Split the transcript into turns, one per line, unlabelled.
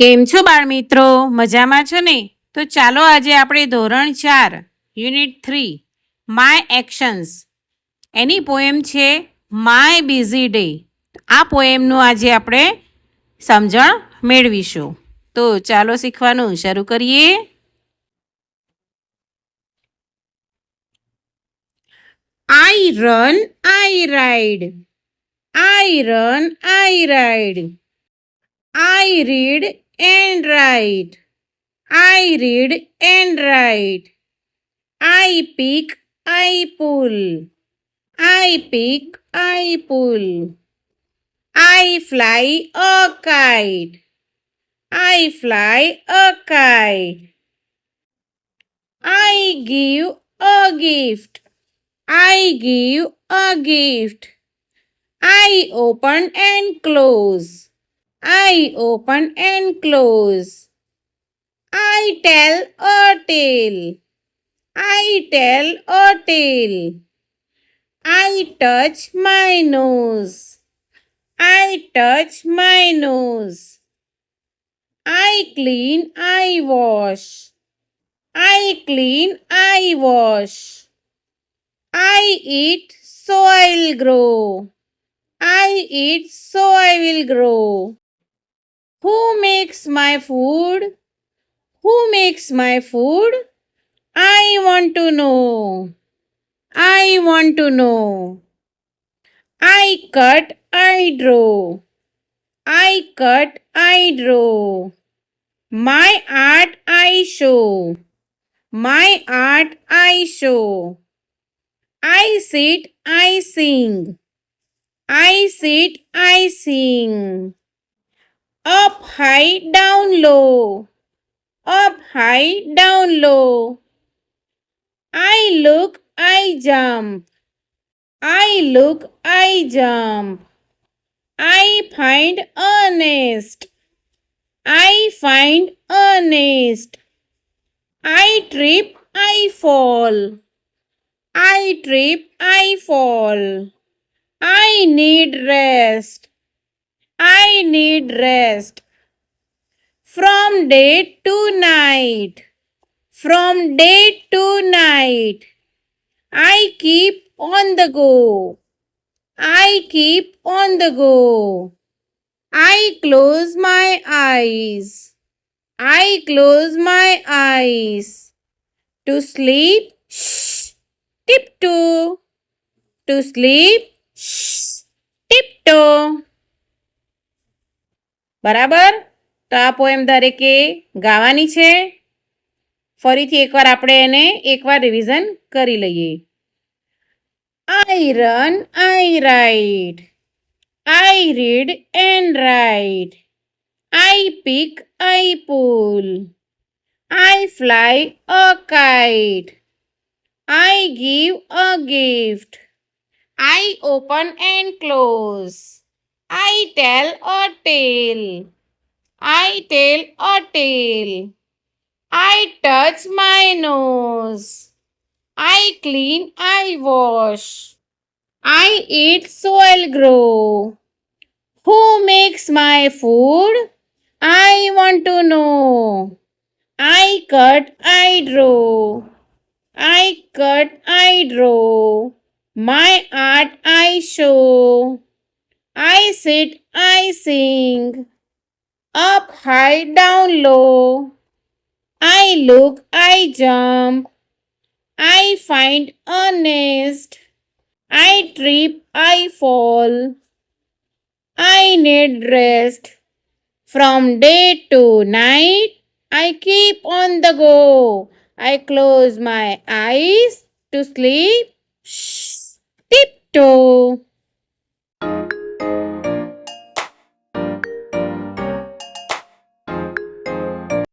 કેમ છો બાળ મિત્રો? મજામાં છો ને? તો ચાલો આજે આપણે ધોરણ ચાર, યુનિટ થ્રી માય એક્શન્સ એની પોએમ છે માય બિઝી ડે આ પોએમનું આજે આપણે સમજણ મેળવીશું. તો ચાલો શીખવાનું શરૂ કરીએ. I run I ride I run I ride I read and write. I read and write. I pick, I pull. I pick, I pull. I fly a kite. I fly a kite. I give a gift. I give a gift. I open and close. I open and close. I tell a tale. I tell a tale. I touch my nose. I touch my nose. I clean, I wash. I clean, I wash. I eat, so I will grow. I eat, so I will grow. Who makes my food? Who makes my food? I want to know. I want to know. I cut, I draw. I cut, I draw. My art I show. My art I show. I sit, I sing. I sit, I sing. Up high, down low. Up high, down low. I look, I jump. I look, I jump. I find a nest. I find a nest. I trip, I fall. I trip, I fall. I need rest. I need rest. From day to night. From day to night. I keep on the go. I keep on the go. I close my eyes. I close my eyes. To sleep, shh, tiptoe. To sleep, shh, tiptoe. બરાબર? તો આ poem દરેકે ગાવાની છે. ફરીથી એકવાર આપણે એને એકવાર રિવિઝન કરી લઈએ. I run I write I read and write I pick I pull I fly a kite I give a gift I open and close I tell a tale. I tell a tale. I touch my nose. I clean, I wash. I eat soil grow. Who makes my food? I want to know. I cut, I draw. I cut, I draw. My art I show. I sit, I sing. Up high, down low. I look, I jump. I find a nest. I trip, I fall. I need rest. From day to night, I keep on the go. I close my eyes to sleep. Shh.